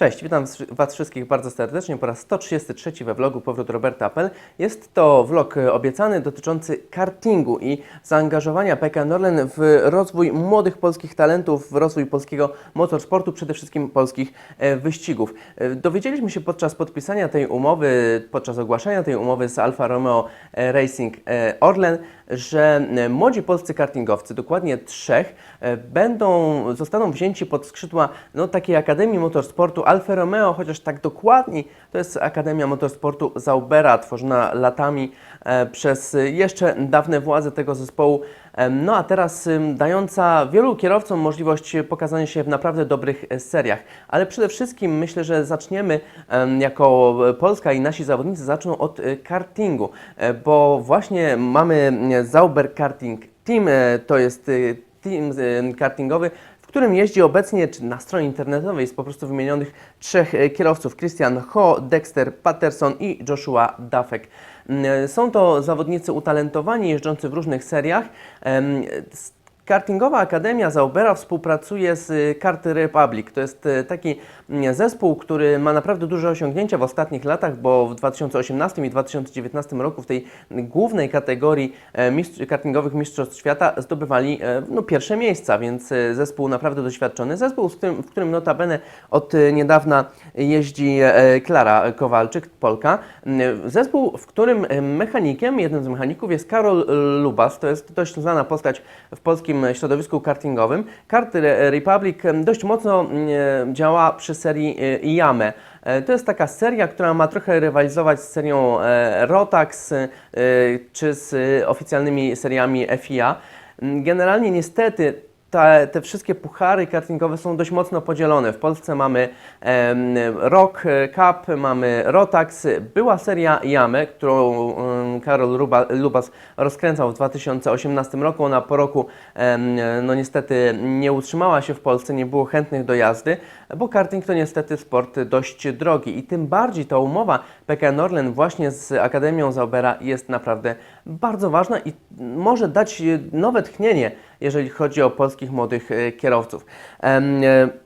Cześć, witam Was wszystkich bardzo serdecznie po raz 133 we vlogu Powrót Roberta Appel. Jest to vlog e, obiecany dotyczący kartingu i zaangażowania PKN Orlen w rozwój młodych polskich talentów, w rozwój polskiego motorsportu, przede wszystkim polskich e, wyścigów. E, Dowiedzieliśmy się podczas podpisania tej umowy, podczas ogłaszania tej umowy z Alfa Romeo Racing Orlen, że e, młodzi polscy kartingowcy, dokładnie trzech, e, będą, zostaną wzięci pod skrzydła no, takiej Akademii Motorsportu Alfa Romeo, chociaż tak dokładniej to jest Akademia Motorsportu Zaubera, tworzona latami e, przez jeszcze dawne władze tego zespołu. E, No a teraz dająca wielu kierowcom możliwość pokazania się w naprawdę dobrych e, seriach. Ale przede wszystkim myślę, że zaczniemy em, jako Polska i nasi zawodnicy zaczną od e, kartingu, e, bo właśnie mamy e, Zauber Karting Team, e, to jest e, team e, kartingowy, którym jeździ obecnie, czy na stronie internetowej jest po prostu wymienionych trzech e, kierowców, Christian Ho, Dexter Patterson i Joshua Dafek. Mm, Są to zawodnicy utalentowani, jeżdżący w różnych seriach. Kartingowa Akademia Zaubera współpracuje z y, Kart Republic. To jest taki zespół, który ma naprawdę duże osiągnięcia w ostatnich latach, bo w 2018 i 2019 roku w tej głównej kategorii e, mistrz, kartingowych Mistrzostw Świata zdobywali e, no, pierwsze miejsca, więc e, zespół naprawdę doświadczony. Zespół, z którym, w którym notabene od niedawna jeździ Klara Kowalczyk, Polka. Zespół, w którym mechanikiem, jednym z mechaników jest Karol Lubas. To jest dość znana postać w polskim środowisku kartingowym. Kart Re- Republic dość mocno mm, działa przy serii e, Yame. E, To jest taka seria, która ma trochę rywalizować z serią e, Rotax e, czy z oficjalnymi seriami FIA. Mm, Generalnie niestety te, te wszystkie puchary kartingowe są dość mocno podzielone. W Polsce mamy Rock Cup, mamy Rotax, była seria Jame, którą Karol Ruba, Lubas rozkręcał w 2018 roku. Ona po roku no niestety nie utrzymała się w Polsce, nie było chętnych do jazdy, bo karting to niestety sport dość drogi i tym bardziej ta umowa PKN Orlen właśnie z Akademią Zaubera jest naprawdę bardzo ważna i może dać e, nowe tchnienie, jeżeli chodzi o polskich młodych e, kierowców. E,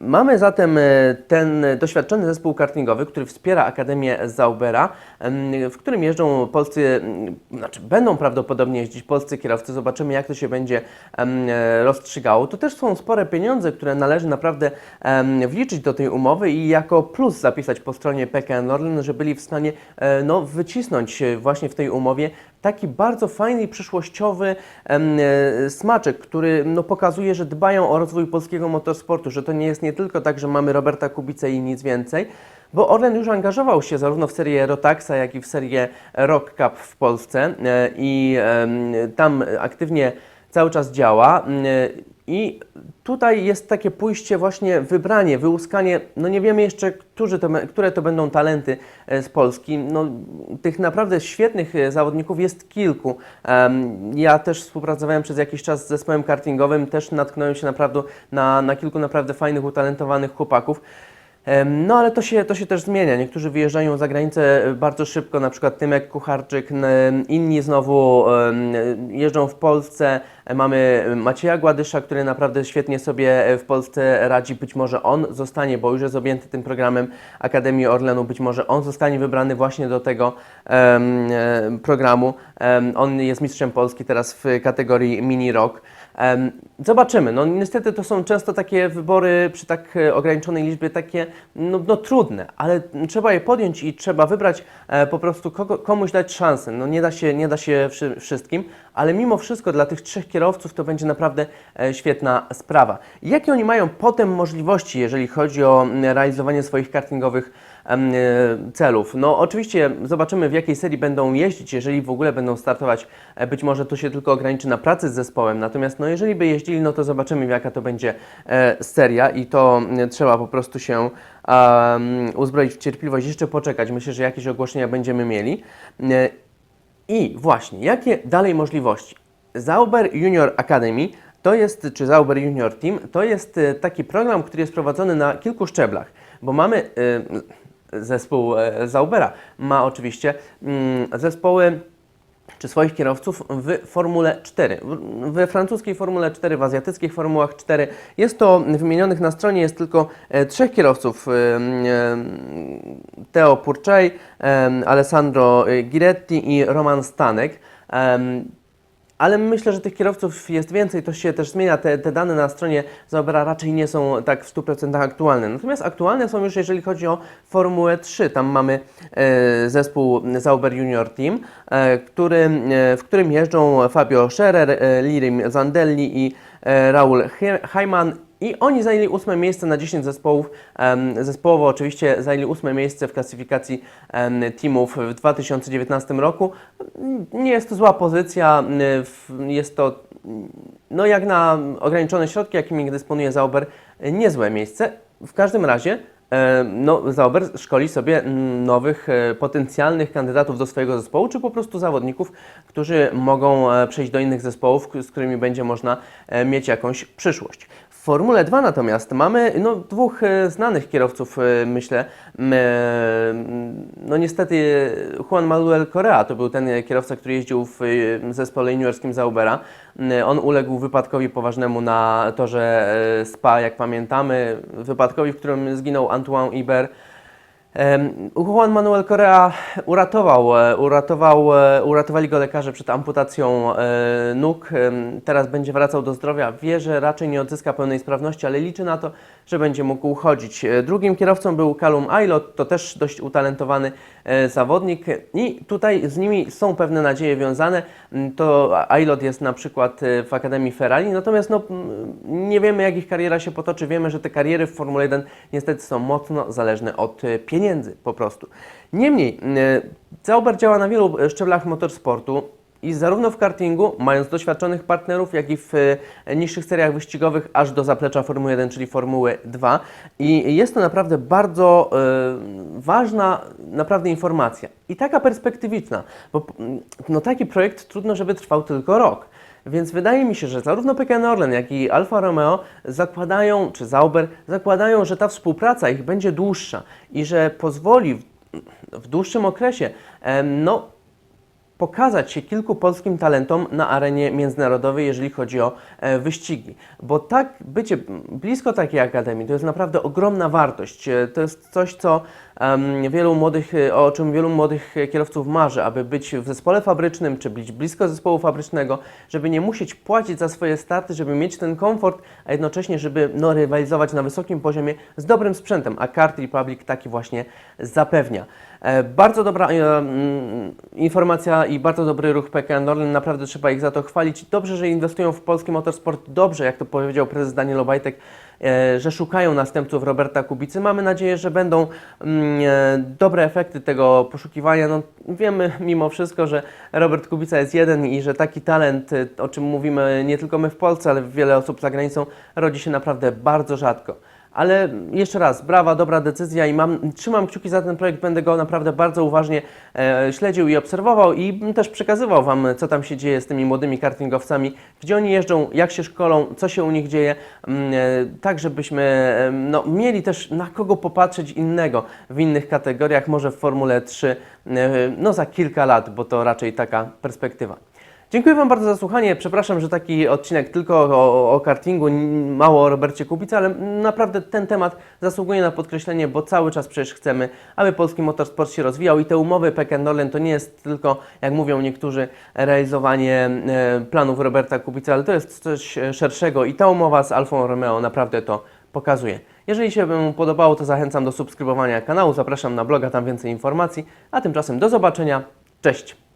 Mamy zatem e, ten doświadczony zespół kartingowy, który wspiera Akademię Zaubera, w którym jeżdżą polscy, znaczy będą prawdopodobnie jeździć polscy kierowcy. Zobaczymy, jak to się będzie rozstrzygało. To też są spore pieniądze, które należy naprawdę wliczyć do tej umowy i jako plus zapisać po stronie PKN Orlen, że byli w stanie no, wycisnąć właśnie w tej umowie taki bardzo fajny i przyszłościowy e, smaczek, który no, pokazuje, że dbają o rozwój polskiego motorsportu, że to nie jest nie tylko tak, że mamy Roberta Kubicę i nic więcej, bo Orlen już angażował się zarówno w serię Rotaxa, jak i w serię Rock Cup w Polsce e, i tam aktywnie cały czas działa. I tutaj jest takie pójście, właśnie wybranie, wyłuskanie. No nie wiemy jeszcze, którzy to, które to będą talenty e, z Polski. No, tych naprawdę świetnych e, zawodników jest kilku. Ja też współpracowałem przez jakiś czas z zespołem kartingowym, też natknąłem się naprawdę na, na kilku naprawdę fajnych, utalentowanych chłopaków. No ale to się, to się też zmienia. Niektórzy wyjeżdżają za granicę e, bardzo szybko, na przykład Tymek Kucharczyk, inni znowu jeżdżą w Polsce. E, Mamy Macieja Gładysza, który naprawdę świetnie sobie e, w Polsce radzi. Być może on zostanie, bo już jest objęty tym programem Akademii Orlenu, być może on zostanie wybrany właśnie do tego programu. On jest mistrzem Polski teraz w kategorii mini rock. Zobaczymy. No niestety to są często takie wybory przy tak e, ograniczonej liczbie takie no, no trudne, ale trzeba je podjąć i trzeba wybrać e, po prostu kogo, komuś dać szansę. No nie da się, nie da się wszy, wszystkim, ale mimo wszystko dla tych trzech kierowców to będzie naprawdę e, świetna sprawa. Jakie oni mają potem możliwości, jeżeli chodzi o realizowanie swoich kartingowych celów. No oczywiście zobaczymy w jakiej serii będą jeździć, jeżeli w ogóle będą startować, e, być może to się tylko ograniczy na pracy z zespołem, natomiast no jeżeli by jeździli, no to zobaczymy jaka to będzie e, seria i to trzeba po prostu się uzbroić w cierpliwość, jeszcze poczekać. Myślę, że jakieś ogłoszenia będziemy mieli. E, I właśnie, jakie dalej możliwości? Zauber Junior Academy to jest, czy Zauber Junior Team, to jest e, taki program, który jest prowadzony na kilku szczeblach, bo mamy e, zespół e, Zaubera, ma oczywiście mm, zespoły czy swoich kierowców w Formule 4. W- We francuskiej Formule 4, w azjatyckich Formułach 4 jest to wymienionych na stronie jest tylko e, trzech kierowców. e, e, Theo Purczej, Alessandro Giretti i Roman Stanek. Ale myślę, że tych kierowców jest więcej, to się też zmienia. Te, te dane na stronie Zaubera raczej nie są tak w 100% aktualne. Natomiast aktualne są już, jeżeli chodzi o Formułę 3. Tam mamy e, zespół Zauber Junior Team, e, który, e, w którym jeżdżą Fabio Scherer, e, Lirim Zandelli i e, Raul He- Heimann. I oni zajęli ósme miejsce na 10 zespołów. Zespołowo oczywiście zajęli ósme miejsce w klasyfikacji teamów w 2019 roku. Nie jest to zła pozycja, y, jest to no jak na ograniczone środki, jakimi dysponuje Zauber, niezłe miejsce. W każdym razie e, no, Zauber szkoli sobie nowych e, potencjalnych kandydatów do swojego zespołu, czy po prostu zawodników, którzy mogą e, przejść do innych zespołów, z którymi będzie można mieć jakąś przyszłość. Formule 2 natomiast mamy no, dwóch e, znanych kierowców, e, myślę. E, No niestety Juan Manuel Correa to był ten kierowca, który jeździł w zespole juniorskim Zaubera. On uległ wypadkowi poważnemu na torze Spa, jak pamiętamy. Wypadkowi, w którym zginął Antoine Iber. Juan Manuel Correa uratował, e, uratował, e, uratowali go lekarze przed amputacją e, nóg. Teraz będzie wracał do zdrowia. Wie, że raczej nie odzyska pełnej sprawności, ale liczy na to, że będzie mógł chodzić. E, Drugim kierowcą był Callum Aylot, to też dość utalentowany e, zawodnik i tutaj z nimi są pewne nadzieje wiązane. Mm, To Aylot jest na przykład e, w Akademii Ferrari, natomiast no, mm, nie wiemy jak ich kariera się potoczy. Wiemy, że te kariery w Formule 1 niestety są mocno zależne od pieniędzy po prostu. Niemniej, e, Zauber działa na wielu szczeblach motorsportu. I zarówno w kartingu, mając doświadczonych partnerów, jak i w e, niższych seriach wyścigowych, aż do zaplecza Formuły 1, czyli Formuły 2. I jest to naprawdę bardzo e, ważna naprawdę informacja. I taka perspektywiczna, bo mm, no, taki projekt trudno, żeby trwał tylko rok. Więc wydaje mi się, że zarówno PKN Orlen, jak i Alfa Romeo zakładają, czy Zauber zakładają, że ta współpraca ich będzie dłuższa i że pozwoli w, w dłuższym okresie no, pokazać się kilku polskim talentom na arenie międzynarodowej, jeżeli chodzi o e, wyścigi. Bo tak bycie blisko takiej akademii to jest naprawdę ogromna wartość. E, To jest coś, co wielu młodych, e, o czym wielu młodych kierowców marzy, aby być w zespole fabrycznym, czy być blisko zespołu fabrycznego, żeby nie musieć płacić za swoje starty, żeby mieć ten komfort, a jednocześnie, żeby no, rywalizować na wysokim poziomie z dobrym sprzętem, a Kart Republic taki właśnie zapewnia. Bardzo dobra informacja i bardzo dobry ruch PKN Orlen, naprawdę trzeba ich za to chwalić. Dobrze, że inwestują w polski motorsport, dobrze, jak to powiedział prezes Daniel Obajtek, e, że szukają następców Roberta Kubicy. Mamy nadzieję, że będą mm, e, dobre efekty tego poszukiwania. No, wiemy mimo wszystko, że Robert Kubica jest jeden i że taki talent, e, o czym mówimy nie tylko my w Polsce, ale wiele osób za granicą, rodzi się naprawdę bardzo rzadko. Ale jeszcze raz, brawa, dobra decyzja i mam, trzymam kciuki za ten projekt, będę go naprawdę bardzo uważnie e, śledził i obserwował i też przekazywał Wam, co tam się dzieje z tymi młodymi kartingowcami, gdzie oni jeżdżą, jak się szkolą, co się u nich dzieje, mm, e, tak żebyśmy no, mieli też na kogo popatrzeć innego w innych kategoriach, może w Formule 3, e, no za kilka lat, bo to raczej taka perspektywa. Dziękuję Wam bardzo za słuchanie. Przepraszam, że taki odcinek tylko o, o kartingu, mało o Robercie Kubicy, ale naprawdę ten temat zasługuje na podkreślenie, bo cały czas przecież chcemy, aby polski motorsport się rozwijał i te umowy Orlen to nie jest tylko, jak mówią niektórzy, realizowanie e, planów Roberta Kubicy, ale to jest coś szerszego i ta umowa z Alfą Romeo naprawdę to pokazuje. Jeżeli się Wam podobało, to zachęcam do subskrybowania kanału, zapraszam na bloga, tam więcej informacji, a tymczasem do zobaczenia. Cześć!